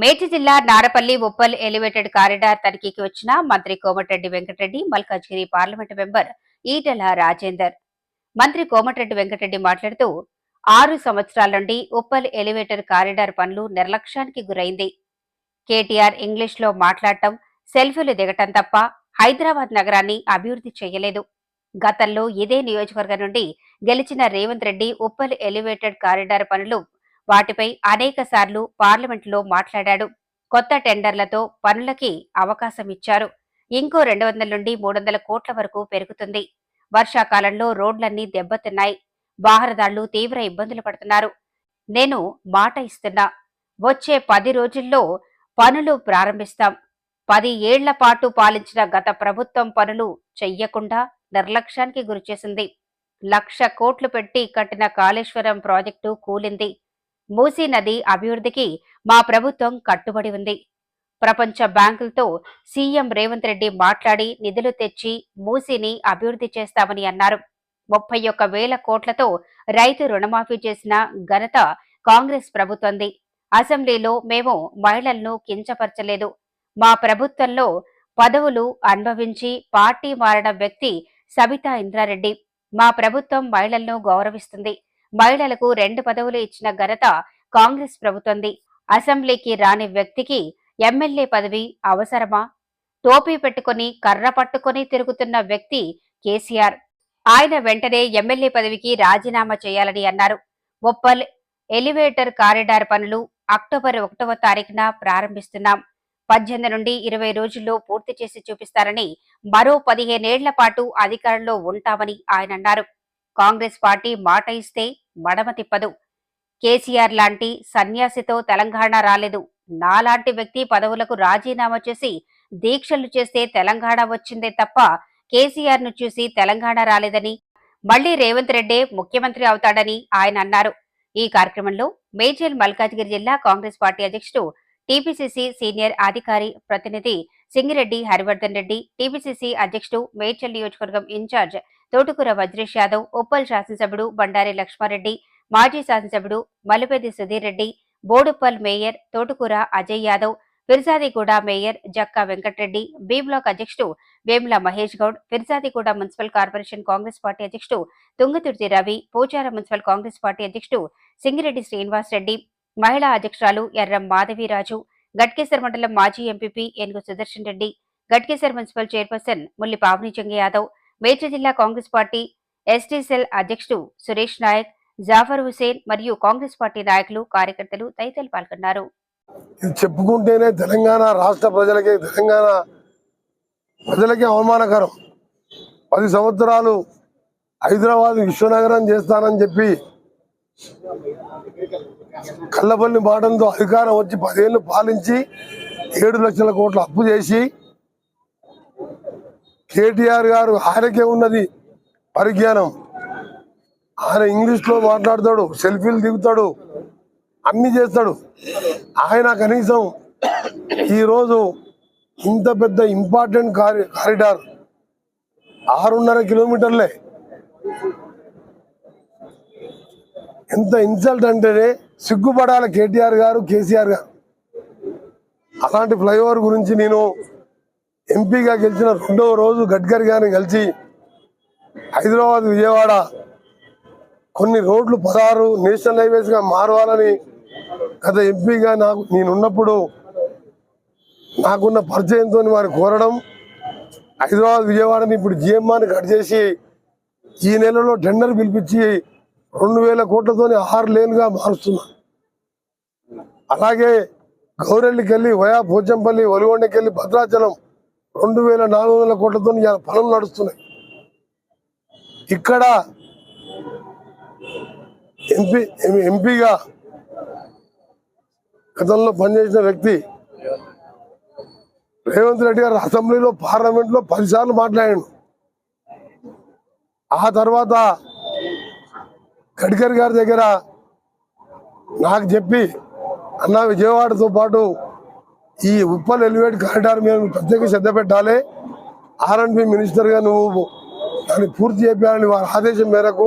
మేడ్చి జిల్లా Narapally Uppal elevated corridor తనిఖీకి వచ్చిన మంత్రి కోమటిరెడ్డి వెంకటరెడ్డి మల్కాజ్గిరి పార్లమెంటు మెంబర్ ఈటెల రాజేందర్. మంత్రి కోమటిరెడ్డి వెంకటరెడ్డి మాట్లాడుతూ ఆరు సంవత్సరాల నుండి ఉప్పల్ ఎలివేటర్ కారిడార్ పనులు నిర్లక్ష్యానికి గురైంది. కేటీఆర్ ఇంగ్లీష్లో మాట్లాడటం సెల్ఫీలు దిగటం తప్ప హైదరాబాద్ నగరాన్ని అభివృద్ధి చేయలేదు. గతంలో ఇదే నియోజకవర్గం నుండి గెలిచిన రేవంత్ రెడ్డి ఉప్పల్ ఎలివేటెడ్ కారిడార్ పనులు వాటిపై అనేక సార్లు పార్లమెంటులో మాట్లాడాడు. కొత్త టెండర్లతో పనులకి అవకాశం ఇచ్చారు ఇంకో రెండు వందల నుండి మూడు వందల కోట్ల వరకు పెరుగుతుంది. వర్షాకాలంలో రోడ్లన్నీ దెబ్బతిన్నాయి. వాహనదాళ్ళు తీవ్ర ఇబ్బందులు పడుతున్నారు. నేను మాట ఇస్తున్నా వచ్చే పది రోజుల్లో పనులు ప్రారంభిస్తాం. పది ఏళ్ళ పాటు పాలించిన గత ప్రభుత్వం పనులు చెయ్యకుండా నిర్లక్ష్యానికి గురిచేసింది. లక్ష కోట్లు పెట్టి కట్టిన కాళేశ్వరం ప్రాజెక్టు కూలింది. మూసీ నది అభివృద్ధికి మా ప్రభుత్వం కట్టుబడి ఉంది. ప్రపంచ బ్యాంకులతో సీఎం రేవంత్ రెడ్డి మాట్లాడి నిధులు తెచ్చి మూసీని అభివృద్ధి చేస్తామని అన్నారు. ముప్పై ఒక్క వేల కోట్లతో రైతు రుణమాఫీ చేసిన ఘనత కాంగ్రెస్ ప్రభుత్వంది. అసెంబ్లీలో మేము మహిళలను కించపరచలేదు. మా ప్రభుత్వంలో పదవులు అనుభవించి పార్టీ మారిన వ్యక్తి సబితా ఇంద్రారెడ్డి. మా ప్రభుత్వం మహిళలను గౌరవిస్తుంది. మహిళలకు రెండు పదవులు ఇచ్చిన ఘనత కాంగ్రెస్ ప్రభుత్వంది. అసెంబ్లీకి రాని వ్యక్తికి ఎమ్మెల్యే పదవి అవసరమా? టోపీ పెట్టుకుని కర్ర పట్టుకుని తిరుగుతున్న వ్యక్తి కేసీఆర్. ఆయన వెంటనే ఎమ్మెల్యే పదవికి రాజీనామా చేయాలని అన్నారు. ఉప్పల్ ఎలివేటర్ కారిడార్ పనులు అక్టోబర్ ఒకటవ తారీఖున ప్రారంభిస్తున్నాం. పద్దెనిమిది నుండి ఇరవై రోజుల్లో పూర్తి చేసి చూపిస్తారని మరో పదిహేనేళ్ళ పాటు అధికారంలో ఉంటామని ఆయన అన్నారు. కాంగ్రెస్ పార్టీ మాట ఇస్తే మడమ తిప్పదు. కేసీఆర్ లాంటి సన్యాసితో తెలంగాణ రాలేదు. నాలాంటి వ్యక్తి పదవులకు రాజీనామా చేసి దీక్షలు చేస్తే తెలంగాణ వచ్చిందే తప్ప కేసీఆర్ను చూసి తెలంగాణ రాలేదని మళ్ళీ రేవంత్ రెడ్డే ముఖ్యమంత్రి అవుతాడని ఆయన అన్నారు. ఈ కార్యక్రమంలో మేజర్ మల్కాజ్గిరి జిల్లా కాంగ్రెస్ పార్టీ అధ్యక్షుడు టీపీసీసీ సీనియర్ అధికారి ప్రతినిధి సింగిరెడ్డి హరివర్ధన్ రెడ్డి టీపీసీసీ అధ్యక్షుడు మేడ్చల్ నియోజకవర్గం ఇన్ఛార్జ్ తోటకూర వజ్రేష్ యాదవ్ ఉప్పల్ శాసనసభ్యుడు బండారి లక్ష్మారెడ్డి మాజీ శాసనసభ్యుడు Malipeddi Sudheer Reddy Boduppal mayor Thotakura Ajay Yadav Firzadiguda mayor Jakka Venkatreddy B block అధ్యక్షుడు Vemula Mahesh Goud Firzadiguda municipal corporation Congress party అధ్యక్షుడు Tungaturthi Ravi Pocharam municipal Congress party అధ్యక్షుడు సింగిరెడ్డి శ్రీనివాస్ రెడ్డి మహిళా అధ్యక్షురాలు ఎర్రం మాధవీరాజు గట్కేసర్ మండలం మాజీ MPP Enugu Sudarshan Reddy Ghatkesar municipal chairperson Mulli Pavani Yadav Medchal జిల్లా Congress party ST cell అధ్యక్షుడు సురేష్ నాయక్ జాఫర్ హుసేన్ మరియు కాంగ్రెస్ పార్టీ నాయకులు కార్యకర్తలు తదితరులు పాల్గొన్నారు. ఇది చెప్పుకుంటేనే తెలంగాణ రాష్ట్ర ప్రజలకి తెలంగాణ ప్రజలకి అవమానకరం. పది సంవత్సరాలు హైదరాబాద్ విశ్వనగరం చేస్తానని చెప్పి కళ్ళపల్లి మాటంతో అధికారం వచ్చి పదేళ్ళు పాలించి ఏడు లక్షల కోట్లు అప్పు చేసి కేటీఆర్ గారు ఆయనకే ఉన్నది పరిజ్ఞానం. ఆయన ఇంగ్లీష్లో మాట్లాడతాడు సెల్ఫీలు దిగుతాడు అన్ని చేస్తాడు. ఆయన కనీసం ఈరోజు ఇంత పెద్ద ఇంపార్టెంట్ కారి కారిడార్ ఆరున్నర కిలోమీటర్లే. ఎంత ఇన్సల్ట్ అంటేనే సిగ్గుపడాలి కేటీఆర్ గారు కేసీఆర్ గారు. అలాంటి ఫ్లైఓవర్ గురించి నేను ఎంపీగా గెలిచిన రెండవ రోజు గడ్కరీ గారిని కలిసి హైదరాబాద్ విజయవాడ కొన్ని రోడ్లు పదహారు నేషనల్ హైవేస్గా మారవాలని గత ఎంపీగా నాకు నేనున్నప్పుడు నాకున్న పరిచయంతో వారిని కోరడం హైదరాబాద్ విజయవాడని ఇప్పుడు జిఎంఆర్ని కట్ చేసి ఈ నెలలో టెండర్ పిలిపించి రెండు వేల కోట్లతోని ఆరు లేన్గా మారుస్తున్నా. అలాగే గౌరెళ్ళికెళ్ళి వయా పోచంపల్లి ఒలిగొండకి భద్రాచలం రెండు వేల నాలుగు వందల కోట్లతో ఇవాళ పనులు నడుస్తున్నాయి. ఇక్కడ ఎంపీ ఎంపీగా గతంలో పనిచేసిన వ్యక్తి రేవంత్ రెడ్డి గారు అసెంబ్లీలో పార్లమెంట్లో పదిసార్లు మాట్లాడాడు. ఆ తర్వాత గడ్కరీ గారి దగ్గర నాకు చెప్పి అన్న విజయవాడతో పాటు ఈ ఉప్పల్ ఎలివేట్ కారిడార్ మీద ప్రత్యేక శ్రద్ధ పెట్టాలి. ఆర్ఎండ్బి మినిస్టర్గా నువ్వు దాన్ని పూర్తి చేయాలని వారి ఆదేశం మేరకు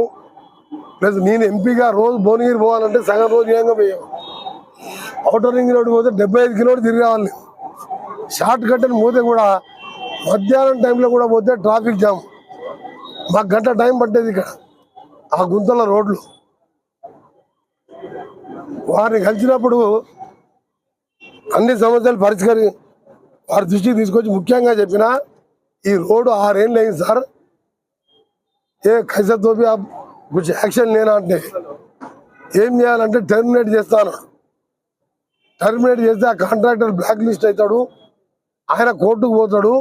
ప్లస్ నేను ఎంపీగా రోజు భువనగిరి పోవాలంటే సగం రోజు ఏంగా పోయావు అవుటర్ రింగ్ రోడ్డు పోతే డెబ్బై ఐదు కిలోమీటర్ తిరిగి రావాలి షార్ట్ కట్ అని పోతే కూడా మధ్యాహ్నం టైంలో కూడా పోతే ట్రాఫిక్ జామ్. మాకు గంట టైం పట్టేది ఇక్కడ ఆ గుంతల రోడ్లు. వారిని కలిసినప్పుడు అన్ని సమస్యలు పరిష్కరి వారి దృష్టికి తీసుకొచ్చి ముఖ్యంగా చెప్పిన ఈ రోడ్డు ఆరేళ్ళు అయింది సార్. ఏ కైసతోపి తోపి ఆ యాక్షన్ లేనా అంటే ఏం చేయాలంటే టెర్మినేట్ చేస్తాను. టెర్మినేట్ చేస్తే ఆ కాంట్రాక్టర్ బ్లాక్ లిస్ట్ అవుతాడు. ఆయన కోర్టుకు పోతాడు.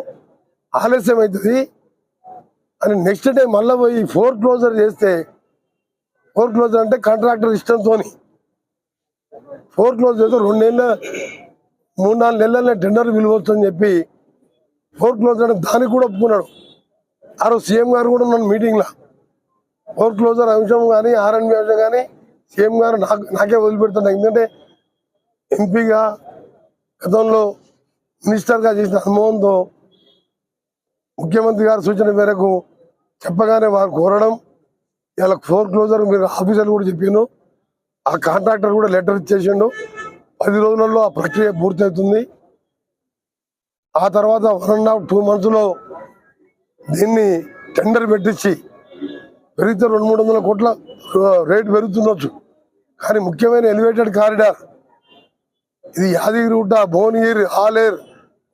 ఆలస్యం అవుతుంది. అని నెక్స్ట్ డే మళ్ళీ పోయి ఫోర్ క్లోజర్ చేస్తే ఫోర్ క్లోజర్ అంటే కాంట్రాక్టర్ ఇష్టంతో ఫోర్ క్లోజ్ చేస్తే రెండేళ్ళ మూడు నాలుగు నెలల్లో టెండర్ విలువచ్చు చెప్పి ఫోర్ క్లోజర్ దానికి కూడా ఒప్పుకున్నాడు. ఆ రోజు సీఎం గారు కూడా ఉన్నాను మీటింగ్లో. ఫోర్ క్లోజర్ అంశం కానీ ఆర్ఎన్బి అంశం కానీ సీఎం గారు నాకు నాకే వదిలిపెడుతున్నాను ఎందుకంటే ఎంపీగా గతంలో మినిస్టర్గా చేసిన అనుభవంతో ముఖ్యమంత్రి గారి సూచన మేరకు చెప్పగానే వారు కోరడం ఇలా ఫోర్ క్లోజర్ మీరు ఆఫీసర్లు కూడా చెప్పాను ఆ కాంట్రాక్టర్ కూడా లెటర్ ఇచ్చేసిండు. పది రోజులలో ఆ ప్రక్రియ పూర్తవుతుంది. ఆ తర్వాత వన్ అండ్ హాఫ్ టూ మంత్స్లో దీన్ని టెండర్ పెట్టించి పెరిగితే రెండు మూడు వందల కోట్ల రేటు పెరుగుతుండొచ్చు. కానీ ముఖ్యమైన ఎలివేటెడ్ కారిడార్ ఇది యాదగిరిగుట్ట భువనగిరి ఆలేర్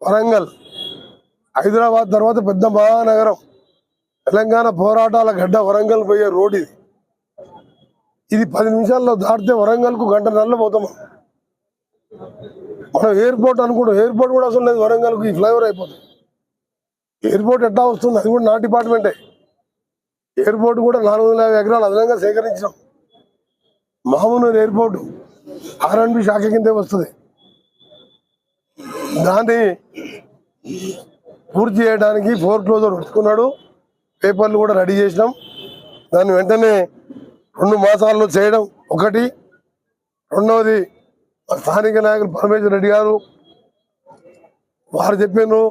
వరంగల్ హైదరాబాద్ తర్వాత పెద్ద మహానగరం తెలంగాణ పోరాటాల గడ్డ వరంగల్ పోయే రోడ్ ఇది. ఇది పది నిమిషాల్లో దాటితే వరంగల్కు గంట నెలల పోతాం మనం. ఎయిర్పోర్ట్ అనుకుంటాం ఎయిర్పోర్ట్ కూడా అసలు లేదు వరంగల్కు ఈ ఫ్లైఓవర్ అయిపోతుంది ఎయిర్పోర్ట్ ఎట్లా వస్తుంది? అది కూడా నా డిపార్ట్మెంటే. ఎయిర్పోర్ట్ కూడా నాలుగు వందల యాభై ఎకరాలు అదనంగా సేకరించాం మామూలు ఎయిర్పోర్ట్ ఆర్ఎండ్బి శాఖ కిందే వస్తుంది. దాన్ని పూర్తి చేయడానికి ఫోర్ క్లోజర్ ఒప్పుకున్నాడు పేపర్లు కూడా రెడీ చేసినాం. దాన్ని వెంటనే రెండు మాసాల్లో చేయడం ఒకటి. రెండవది స్థానిక నాయకులు పరమేశ్వర రెడ్డి గారు వారు చెప్పారు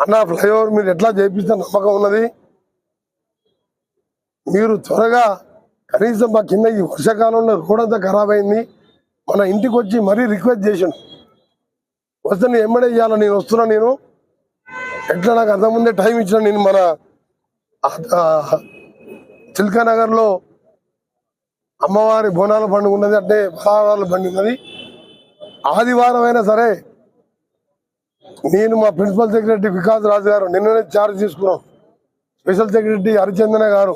అన్న ఫ్లైఓవర్ మీరు ఎట్లా చేపిస్తే నమ్మకం ఉన్నది? మీరు త్వరగా కనీసం మా కింద ఈ వర్షాకాలంలో రోడ్ అంతా ఖరాబ్ అయింది మన ఇంటికి వచ్చి మరీ రిక్వెస్ట్ చేశాను వస్తే నేను ఎమ్మడే ఇవ్వాలి నేను వస్తున్నా నేను. ఎట్లా నాకు అంతకుముందే టైం ఇచ్చిన నేను మన చిల్కానగర్లో అమ్మవారి బోనాల పండుగ ఉన్నది అంటే బలావాళ్ళ బండి ఉన్నది. ఆదివారం అయినా సరే నేను మా ప్రిన్సిపల్ సెక్రటరీ వికాస్ రాజు గారు నిన్ననే ఛార్జ్ తీసుకున్నాం. స్పెషల్ సెక్రటరీ హరిచందన గారు.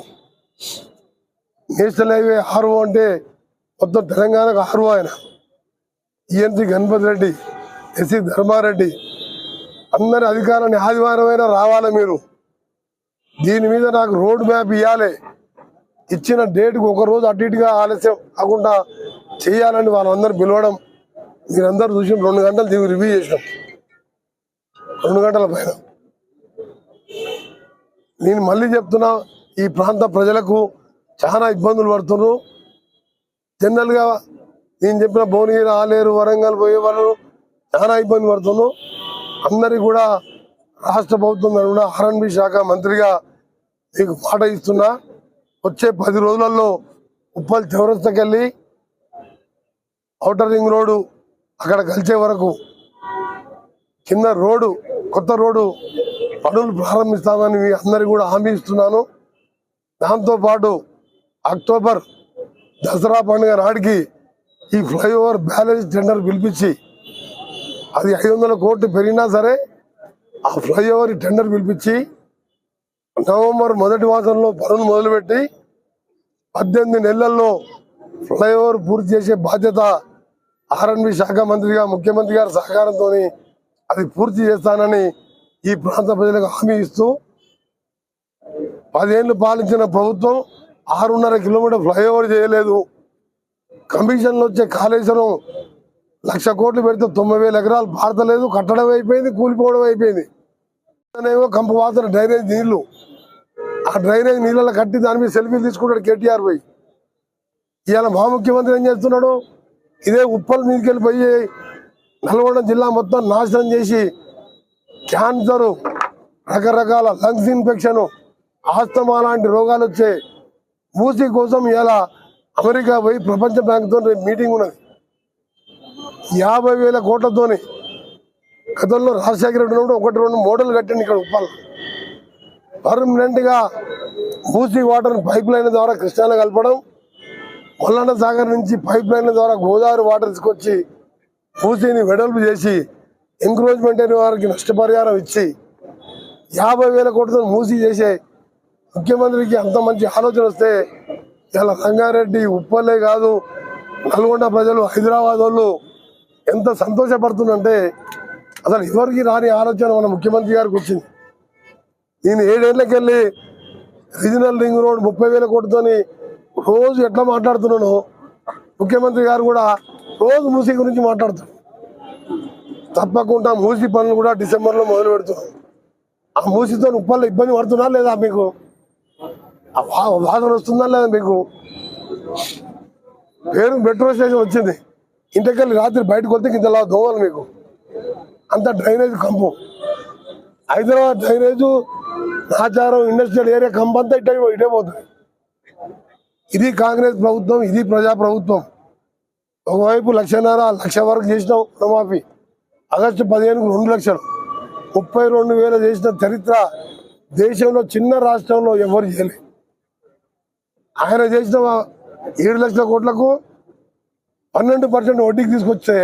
నేషనల్ హైవే ఆర్ఓ అంటే మొత్తం తెలంగాణకు ఆర్ఓ ఆయన. ENC Ganapathi Reddy SC Dharmareddy. అందరి అధికారాన్ని ఆదివారం అయినా రావాలి మీరు? దీని మీద నాకు రోడ్ మ్యాప్ ఇవ్వాలి ఇచ్చిన డేట్కి ఒక రోజు అటు ఇటుగా ఆలస్యం కాకుండా చేయాలని వాళ్ళందరూ పిలవడం మీరు అందరూ చూసి రెండు గంటలు దిగు రివ్యూ చేసినాం. రెండు గంటల పైన. నేను మళ్ళీ చెప్తున్నా ఈ ప్రాంత ప్రజలకు చాలా ఇబ్బందులు పడుతున్నారు. జనరల్గా నేను చెప్పిన భువనగిరి ఆలేరు వరంగల్ పోయే వాళ్ళు చాలా ఇబ్బంది పడుతున్నారు. అందరికి కూడా రాష్ట్ర ప్రభుత్వం కూడా ఆర్ఎన్బి శాఖ మంత్రిగా మీకు మాట ఇస్తున్నా. వచ్చే పది రోజులలో ఉప్పల్ చౌరస్తకి వెళ్ళి ఔటర్ రింగ్ రోడ్డు అక్కడ కలిసే వరకు కింద రోడ్డు కొత్త రోడ్డు పనులు ప్రారంభిస్తామని మీ అందరికి కూడా హామీ ఇస్తున్నాను. దాంతోపాటు అక్టోబర్ దసరా పండుగ నాటికి ఈ ఫ్లైఓవర్ బ్యాలెన్స్ టెండర్ పిలిపించి అది ఐదు వందల కోట్లు పెరిగినా సరే ఆ ఫ్లైఓవర్ టెండర్ పిలిపించి నవంబర్ మొదటి మాసంలో పనులు మొదలుపెట్టి పద్దెనిమిది నెలల్లో ఫ్లైఓవర్ పూర్తి చేసే బాధ్యత ఆర్ఎన్బి శాఖ మంత్రిగా ముఖ్యమంత్రి గారి సహకారంతో అది పూర్తి చేస్తానని ఈ ప్రాంత ప్రజలకు హామీ ఇస్తూ పదేళ్ళు పాలించిన ప్రభుత్వం ఆరున్నర కిలోమీటర్ ఫ్లైఓవర్ చేయలేదు. కమిషన్లు వచ్చే కాళేశ్వరం లక్ష కోట్లు పెడితే తొంభై వేల ఎకరాలు పారతలేదు కట్టడం అయిపోయింది కూలిపోవడం అయిపోయింది. ఏమో కంప వాసన డ్రైనేజ్ నీళ్ళు. ఆ డ్రైనేజ్ నీళ్ళలో కట్టి దాని మీద సెల్ఫీలు తీసుకుంటాడు కేటీఆర్ పోయి. ఇవాళ మా ముఖ్యమంత్రి ఏం చేస్తున్నాడు? ఇదే ఉప్పల్ మీదకెళ్ళిపోయి నల్గొండ జిల్లా మొత్తం నాశనం చేసి క్యాన్సరు రకరకాల లంగ్స్ ఇన్ఫెక్షన్ ఆస్తమా లాంటి రోగాలు వచ్చే మూసి కోసం ఇలా అమెరికా పోయి ప్రపంచ బ్యాంక్తో మీటింగ్ ఉన్నది. యాభై వేల కోట్లతోని గతంలో రాజశేఖర రెడ్డి ఉన్నప్పుడు ఒకటి రెండు మోడల్ కట్టండి ఇక్కడ ఉప్పాల. పర్మనెంట్గా Musi Musi water pipeline ద్వారా కృష్ణాలో కలపడం మల్లన్న సాగర్ నుంచి పైప్ లైన్ ద్వారా గోదావరి వాటర్ తీసుకొచ్చి మూసీని వెడల్పు చేసి ఎంక్రోచ్మెంట్ అనే వారికి నష్టపరిహారం ఇచ్చి యాభై వేల కోట్లతో మూసి చేసే ముఖ్యమంత్రికి అంత మంచి ఆలోచన వస్తే ఇలా రంగారెడ్డి ఉప్పలే కాదు నల్గొండ ప్రజలు హైదరాబాద్ వాళ్ళు ఎంత సంతోషపడుతుందంటే అసలు ఎవరికి రాని ఆలోచన మన ముఖ్యమంత్రి గారికి వచ్చింది. నేను ఏడేళ్ళకెళ్ళి రీజనల్ రింగ్ రోడ్ ముప్పై వేల కోటితోని రోజు ఎట్లా మాట్లాడుతున్నాను ముఖ్యమంత్రి గారు కూడా రోజు మూసీ గురించి మాట్లాడుతారు. తప్పకుండా మూసీ పనులు కూడా డిసెంబర్లో మొదలు పెడుతున్నాం. ఆ మూసీతో ఉప్పల్లో ఇబ్బంది పడుతున్నా లేదా మీకు? ఆ వాసన వస్తుందా లేదా మీకు? పేరు మెట్రో స్టేషన్ వచ్చింది. ఇంటికెళ్ళి రాత్రి బయటకు వస్తే ఇంతలా దోమలు మీకు. అంత డ్రైనేజ్ కంపు. Hyderabad drainage Nacharam industrial area కంపు అంతా ఇటే ఇటే పోతుంది. ఇది కాంగ్రెస్ ప్రభుత్వం ఇది ప్రజా ప్రభుత్వం ఒకవైపు లక్షన్నర లక్ష వరకు చేసినాం రుణమాఫీ. ఆగస్టు పదిహేనుకు రెండు లక్షలు. ముప్పై రెండు వేలు చేసిన చరిత్ర దేశంలో చిన్న రాష్ట్రంలో ఎవరు చేయలేదు ఆయన చేసిన ఏడు లక్షల కోట్లకు పన్నెండు పర్సెంట్ వడ్డీకి తీసుకొస్తే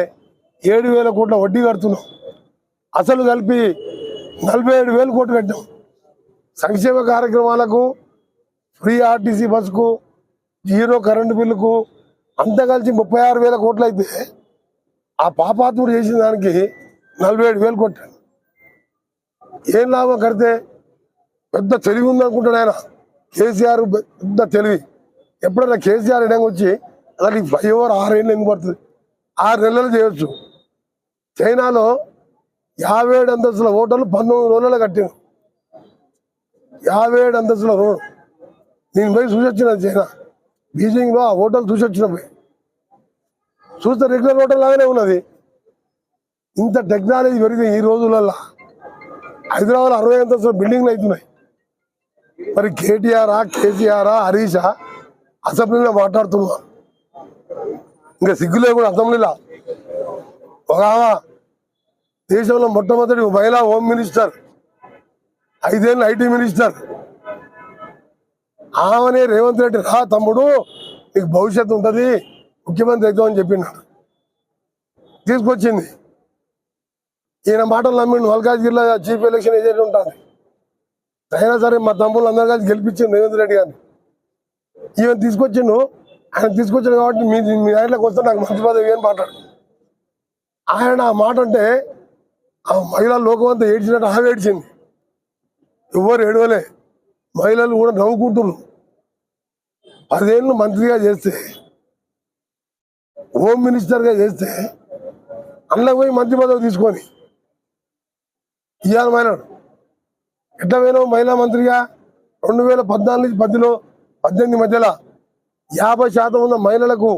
ఏడు వేల కోట్ల వడ్డీ కడుతున్నాం. అసలు కలిపి నలభై ఏడు వేలు కోట్లు కట్టాం. సంక్షేమ కార్యక్రమాలకు ఫ్రీ ఆర్టీసీ బస్సుకు జీరో కరెంటు బిల్లుకు అంతా కలిసి ముప్పై ఆరు వేల కోట్లు అయితే ఆ పాపాత్ముడు చేసిన దానికి నలభై ఏడు వేలు కొట్టాడు. ఏం లాభం కడితే పెద్ద తెలివి ఉందనుకుంటాడు ఆయన. కేసీఆర్ పెద్ద తెలివి. ఎప్పుడైనా కేసీఆర్ ఇడంగా వచ్చి అసలు ఓవర్ ఆరు ఏళ్ళు ఎందుకు పడుతుంది? ఆరు నెలలు చేయొచ్చు. చైనాలో యాభై ఏడు అంతస్తుల హోటల్ పంతొమ్మిది రోజులలో కట్టిన యాభై ఏడు అంతస్తుల రోడ్ నేను పోయి చూసి వచ్చిన చైనా. బీజింగ్లో ఆ హోటల్ చూసి వచ్చినప్పుడు చూస్తే రెగ్యులర్ హోటల్ లాగానే ఉన్నది. ఇంత టెక్నాలజీ పెరిగింది ఈ రోజులల్లో. హైదరాబాద్ అరవై అంతస్తుల బిల్డింగ్లు అవుతున్నాయి మరి కేటీఆరా కేసీఆరా హరీషా అసెంబ్లీలో మాట్లాడుతున్నారు. ఇంకా సిగ్గులే కూడా అసెంబ్లీలో ఒక దేశంలో మొట్టమొదటి మహిళా హోమ్ మినిస్టర్ ఐదేళ్ళు ఐటీ మినిస్టర్ ఆమెనే రేవంత్ రెడ్డి రా తమ్ముడు నీకు భవిష్యత్తు ఉంటుంది ముఖ్యమంత్రి అవుతామని చెప్పినాడు. తీసుకొచ్చింది. ఈయన మాటలు నమ్మిండు మల్కాజ్గిరిలో చీఫ్ ఎలక్షన్ ఏజెంట్ ఉంటుంది. అయినా సరే మా తమ్ముళ్ళు అందరూ కలిసి గెలిపించింది రేవంత్ రెడ్డి గారిని. ఈయన తీసుకొచ్చిండు ఆయన తీసుకొచ్చాడు కాబట్టి మీ మీ దాంట్లోకి వస్తే నాకు మంచి పదవి అని మాట్లాడు. ఆయన ఆ మాట అంటే ఆ మహిళా లోకం అంతా ఏడ్చినట్టు ఆమె ఏడ్చింది. ఎవరు ఏడవలే. మహిళలు కూడా నవ్వుకుంటున్నారు. పదేళ్ళు మంత్రిగా చేస్తే హోమ్ మినిస్టర్గా చేస్తే అందులో పోయి మంత్రి పదవి తీసుకొని ఇవాళ మైనాడు ఎట్లా పోయినావు మహిళా మంత్రిగా? రెండు వేల పద్నాలుగు పదిలో పద్దెనిమిది మధ్యలో యాభై శాతం ఉన్న మహిళలకు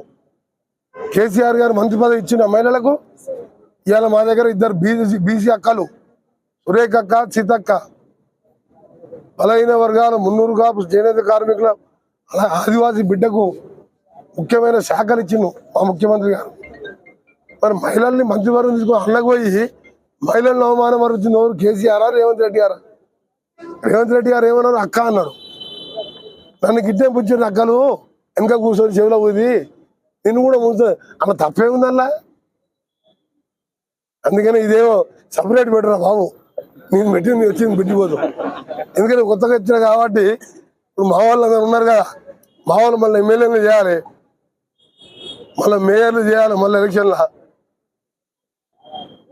కేసీఆర్ గారు మంత్రి పదవి ఇచ్చిన మహిళలకు ఇవాళ మా దగ్గర ఇద్దరు బీసీ బీసీ అక్కలు. సురేఖ అక్క సీతక్క. బలహీన వర్గాల మున్నూరు కాపు చేనేత కార్మికుల అలా ఆదివాసీ బిడ్డకు ముఖ్యమైన శాఖలు ఇచ్చిండు మా ముఖ్యమంత్రి గారు. మరి మహిళల్ని మంత్రివర్గం తీసుకుని అన్నకు పోయి మహిళలను అవమానం పరుచుంది ఎవరు కేసీఆర్ రేవంత్ రెడ్డి గారు. రేవంత్ రెడ్డి గారు ఏమన్నారు? అక్క అన్నారు. నన్ను గిట్టే పుచ్చిన అక్కలు వెనక కూర్చొని చెవిలో పోయి నిన్ను కూడా ముందు అలా తప్పేముందల్లా అందుకని ఇదేమో సపరేట్ పెట్టరా బాబు. నేను పెట్టింది వచ్చింది పెట్టిపోదు. ఎందుకంటే కొత్తగా వచ్చిన కాబట్టి ఇప్పుడు మా వాళ్ళు అందరు ఉన్నారు కదా మా వాళ్ళు మళ్ళీ ఎమ్మెల్యేలు చేయాలి. మళ్ళీ మేయర్లు చేయాలి మళ్ళీ ఎలక్షన్లో.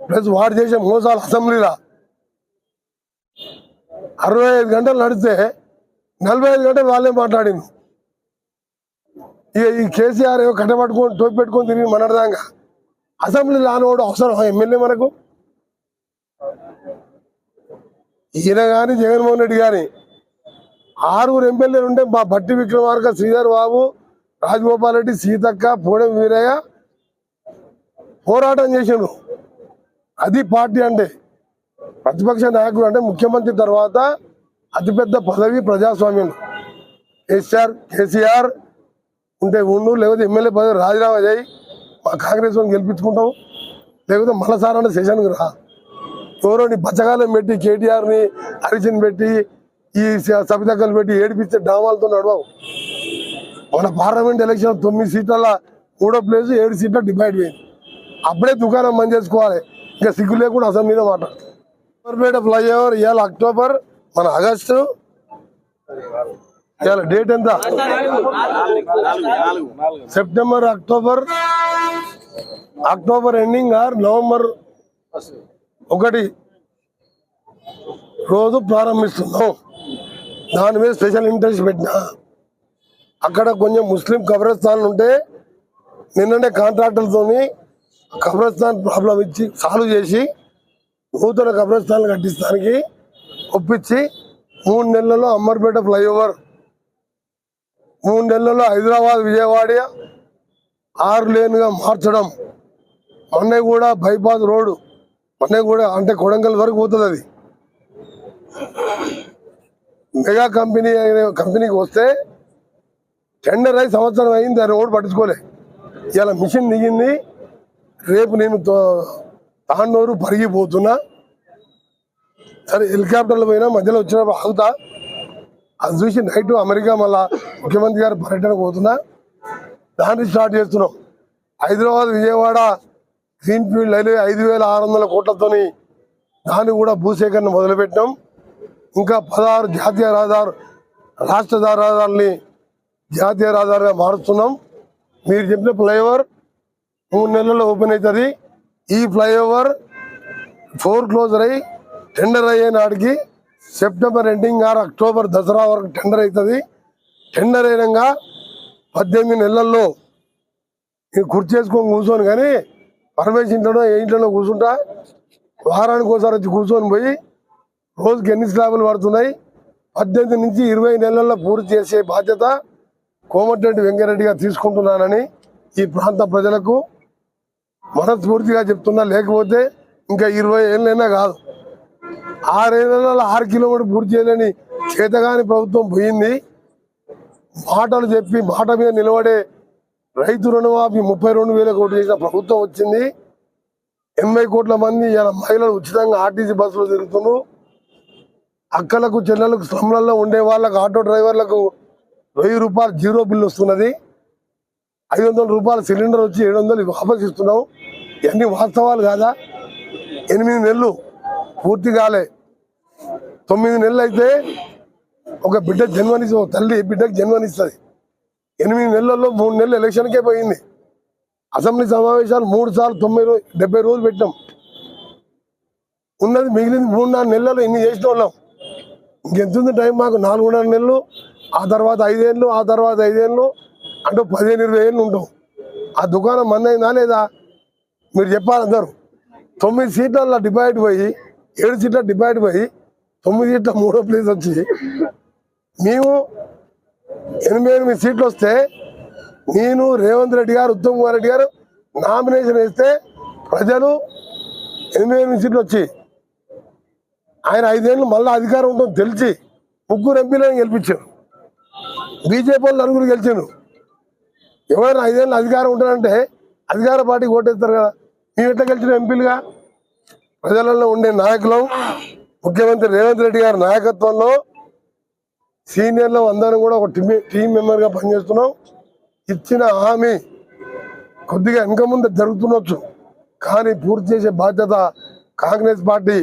ప్లస్ వాడు చేసే మోసాలు అసెంబ్లీలో. అరవై ఐదు గంటలు నడిస్తే నలభై ఐదు గంటలు వాళ్ళే మాట్లాడింది ఇక ఈ కేసీఆర్ ఏమో కట్టబట్టుకొని టోపి పెట్టుకొని తిరిగి మనడదాగా అసెంబ్లీ రానివాడు అవసరం ఎమ్మెల్యే మనకు? ఈయన కానీ జగన్మోహన్ రెడ్డి కానీ ఆరుగురు ఎమ్మెల్యేలు ఉంటే మా భట్టి విక్రమార్క శ్రీధర్ బాబు రాజగోపాల్ రెడ్డి సీతక్క పూడెం వీరయ్య పోరాటం చేసిండు. అది పార్టీ అంటే ప్రతిపక్ష నాయకుడు అంటే ముఖ్యమంత్రి తర్వాత అతిపెద్ద పదవి ప్రజాస్వామ్యం. కేసీఆర్ కేసీఆర్ ఉంటే ఉండు లేకపోతే ఎమ్మెల్యే పదవి రాజీనామా చేయి మా కాంగ్రెస్ వాళ్ళని గెలిపించుకుంటాం లేకపోతే మలసారాన్ని సెషన్కి రా. ఎవరో బచ్చగాలం పెట్టి కేటీఆర్ని హరిచన్ పెట్టి ఈ స- సబితక్కలు పెట్టి ఏడిపించే డామాలతో నడవవు. మన పార్లమెంట్ ఎలక్షన్ తొమ్మిది సీట్ల మూడో ప్లేస్ ఏడు సీట్ల డివైడ్ పోయింది. అప్పుడే దుకాణం బంద్ చేసుకోవాలి. ఇంకా సిగ్గు లేకుండా మీద మాట. అమర్పేట ఫ్లైఓవర్ ఇవాళ అక్టోబర్ మన ఆగస్టు. ఇవాళ డేట్ ఎంత? September October. October ending or November? ఒకటి రోజు ప్రారంభిస్తున్నాం. దాని మీద స్పెషల్ ఇంట్రెస్ట్ పెట్టిన. అక్కడ కొంచెం ముస్లిం కబ్రస్థాన్లు ఉంటే నిన్ననే కాంట్రాక్టర్తోని కబ్రస్థాన్ ప్రాబ్లం ఇచ్చి సాల్వ్ చేసి నూతన కబ్రస్థాన్లు కట్టిస్తానికి ఒప్పించి మూడు నెలల్లో అమ్మర్పేట ఫ్లైఓవర్ మూడు నెలల్లో హైదరాబాద్ విజయవాడ ఆరు లేన్గా మార్చడం. మొన్న కూడా బైపాస్ రోడ్డు మొన్నే కూడా అంటే కొడంగల్ వరకు పోతుంది అది. మెగా కంపెనీ అనే కంపెనీకి వస్తే టెండర్ అయి సంవత్సరం అయింది దాన్ని రోడ్డు పట్టించుకోలే. ఇలా మిషన్ దిగింది రేపు నేను తో- తాండూరు పరిగిపోతున్నా. సరే హెలికాప్టర్లు పోయినా మధ్యలో వచ్చినప్పుడు ఆగుతా. అది చూసి నైట్ అమెరికా మళ్ళా ముఖ్యమంత్రి గారు పర్యటనకు పోతున్నా. దాన్ని స్టార్ట్ చేస్తున్నాం. Hyderabad Vijayawada green field railway ఐదు వేల ఆరు వందల కోట్లతోని దాన్ని కూడా భూసేకరణ మొదలుపెట్టినాం. ఇంకా పదహారు జాతీయ రహదారు రాష్ట్ర రహదారుల్ని జాతీయ రహదారిగా మారుస్తున్నాం. మీరు చెప్పిన ఫ్లైఓవర్ మూడు నెలల్లో ఓపెన్ అవుతుంది. ఈ ఫ్లైఓవర్ ఫోర్ క్లోజర్ అయ్యి టెండర్ అయ్యే నాటికి September ending or October Dussehra వరకు టెండర్ అవుతుంది. టెండర్ అయినాక పద్దెనిమిది నెలల్లో నేను కుర్చీ చేసుకొని కానీ పరమేశ్ ఇంట్లోనో ఏ ఇంట్లోనో కూర్చుంటా వారానికి ఒకసారి వచ్చి కూర్చొని పోయి రోజుకి ఎన్ని స్లాబులు పడుతున్నాయి పద్దెనిమిది నుంచి ఇరవై నెలల్లో పూర్తి చేసే బాధ్యత కోమటిరెడ్డి వెంకరెడ్డిగా తీసుకుంటున్నానని ఈ ప్రాంత ప్రజలకు మనస్ఫూర్తిగా చెప్తున్నా. లేకపోతే ఇంకా ఇరవై ఏళ్ళైనా కాదు. ఆరేళ్ళలో ఆరు కిలోమీటర్ పూర్తి చేయలేని చేతగాని ప్రభుత్వం పోయింది. మాటలు చెప్పి మాట మీద నిలబడే రైతు రుణమాఫీ ముప్పై రెండు వేల కోట్లు చేసిన ప్రభుత్వం వచ్చింది. ఎనభై కోట్ల మంది ఇలా మహిళలు ఉచితంగా ఆర్టీసీ బస్సులో తిరుగుతున్నారు. అక్కలకు చెల్లెలకు శ్రమలలో ఉండే వాళ్ళకు ఆటో డ్రైవర్లకు వెయ్యి రూపాయలు జీరో బిల్ వస్తున్నది. ఐదు వందల రూపాయల సిలిండర్ వచ్చి ఏడు వందలు వాపస్ ఇస్తున్నాం ఇవన్నీ వాస్తవాలు కాదా? ఎనిమిది నెలలు పూర్తి కాలే. తొమ్మిది నెలలు అయితే ఒక బిడ్డ జన్మనిస్తుంది ఒక తల్లి బిడ్డకు జన్మనిస్తుంది. ఎనిమిది నెలల్లో మూడు నెలలు ఎలక్షన్కే పోయింది. అసెంబ్లీ సమావేశాలు మూడు సార్లు తొంభై రోజు డెబ్బై రోజులు పెట్టాం ఉన్నది మిగిలింది మూడు నాలుగు నెలలు ఇన్ని చేసిన వాళ్ళం. ఇంకెంతుంది టైం మాకు? నాలుగున్నర నెలలు ఆ తర్వాత ఐదేళ్ళు ఆ తర్వాత ఐదేళ్ళు అంటే పదిహేను ఇరవై ఏళ్ళు ఉంటాం. ఆ దుకాణం మందైందా లేదా? మీరు చెప్పాలి తొమ్మిది సీట్ల డిపాజిట్ పోయి ఏడు సీట్ల డిపాజిట్ పోయి తొమ్మిది సీట్ల మూడో ప్లేస్ వచ్చి మేము ఎనిమిది ఎనిమిది సీట్లు వస్తే నేను రేవంత్ రెడ్డి గారు ఉత్తమ్ కుమార్ రెడ్డి గారు నామినేషన్ వేస్తే ప్రజలు ఎనిమిది ఎనిమిది సీట్లు వచ్చి ఆయన ఐదేళ్ళు మళ్ళీ అధికారం ఉంటుందని తెలిసి ముగ్గురు ఎంపీలను గెలిపించారు. బీజేపీ వాళ్ళు నలుగురు గెలిచాను ఎవరైనా ఐదేళ్ళు అధికారం ఉంటారంటే అధికార పార్టీకి ఓటేస్తారు కదా. మేము ఎట్లా గెలిచిన ఎంపీలుగా? ప్రజలలో ఉండే నాయకులం ముఖ్యమంత్రి రేవంత్ రెడ్డి గారి నాయకత్వంలో సీనియర్లు అందరం కూడా ఒక టీమ్ టీం మెంబర్గా పనిచేస్తున్నాం. ఇచ్చిన హామీ కొద్దిగా వెనక ముందు జరుగుతుండొచ్చు. కానీ పూర్తి చేసే బాధ్యత కాంగ్రెస్ పార్టీ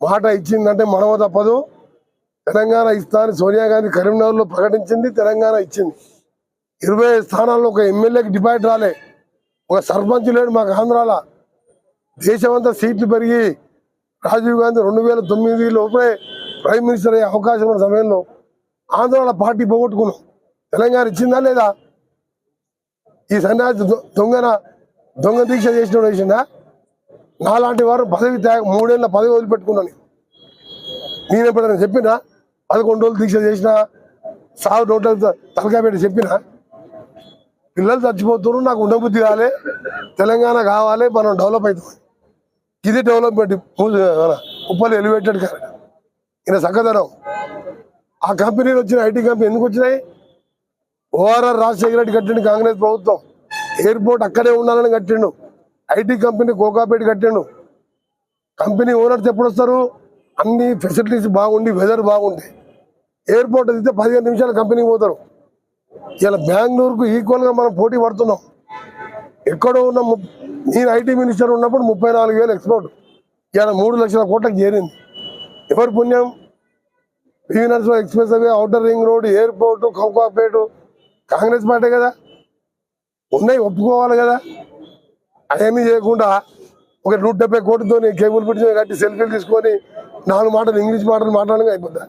మాట ఇచ్చిందంటే మనవ తప్పదు. తెలంగాణ ఇస్తానని సోనియా గాంధీ కరీంనగర్లో ప్రకటించింది తెలంగాణ ఇచ్చింది. ఇరవై స్థానాల్లో ఒక ఎమ్మెల్యేకి డిపాయిట్ రాలే. ఒక సర్పంచ్ లేడు మాకు ఆంధ్రాల. దేశమంతా సీట్లు పెరిగి రాజీవ్ గాంధీ రెండు వేల తొమ్మిది లోపలే ప్రైమ్ మినిస్టర్ అయ్యే అవకాశం ఉన్న సమయంలో ఆంధ్రాలో పార్టీ పోగొట్టుకున్నాం. తెలంగాణ ఇచ్చిందా లేదా? ఈ సన్యాసి దొ- దొంగన దొంగ దీక్ష చేసిన వేసిందా నాలాంటి వారు పదవి త్యాగ మూడేళ్ళ పదవి వదిలిపెట్టుకున్నాను నేను. ఎప్పుడైనా చెప్పినా? పదకొండు రోజులు దీక్ష చేసిన? సాగు నోట్ల తలకాయ పెట్టి చెప్పినా? పిల్లలు చచ్చిపోతున్నారు నాకు ఉండబుద్ధి కాలే. తెలంగాణ కావాలి మనం డెవలప్ అవుతుంది ఇది డెవలప్మెంట్ ఉప్పలు ఎలివేటెడ్ కారణం ఈయన చక్కదనం ఆ కంపెనీలు వచ్చిన ఐటీ కంపెనీ ఎందుకు వచ్చినాయి? ఓఆర్ఆర్ రాజశేఖర రెడ్డి కట్టిండు కాంగ్రెస్ ప్రభుత్వం. ఎయిర్పోర్ట్ అక్కడే ఉండాలని కట్టిండు. ఐటీ కంపెనీ కోకాపేట కట్టిండు. కంపెనీ ఓనర్స్ ఎప్పుడు వస్తారు? అన్ని ఫెసిలిటీస్ బాగుండి వెదర్ బాగుంటాయి ఎయిర్పోర్ట్ అయితే పదిహేను నిమిషాలు కంపెనీకి పోతారు. ఇలా బెంగళూరుకు ఈక్వల్గా మనం పోటీ పడుతున్నాం. ఎక్కడో ఉన్న నేను ఐటీ మినిస్టర్ ఉన్నప్పుడు ముప్పై నాలుగు వేలు ఎక్స్పోర్ట్ ఇలా మూడు లక్షల కోట్లకు చేరింది. ఎవరి పుణ్యం? ఈ Narasimha expressway outer ring road airport Kokapet Congress party కదా. ఉన్నాయి ఒప్పుకోవాలి కదా. అవన్నీ చేయకుండా ఒక నూట డెబ్బై కోటితో కేబుల్ బ్రిడ్జ్ కట్టి సెల్ఫీలు తీసుకొని నాలుగు మాటలు ఇంగ్లీష్ మాటలు మాట్లాడడం అయిపోతా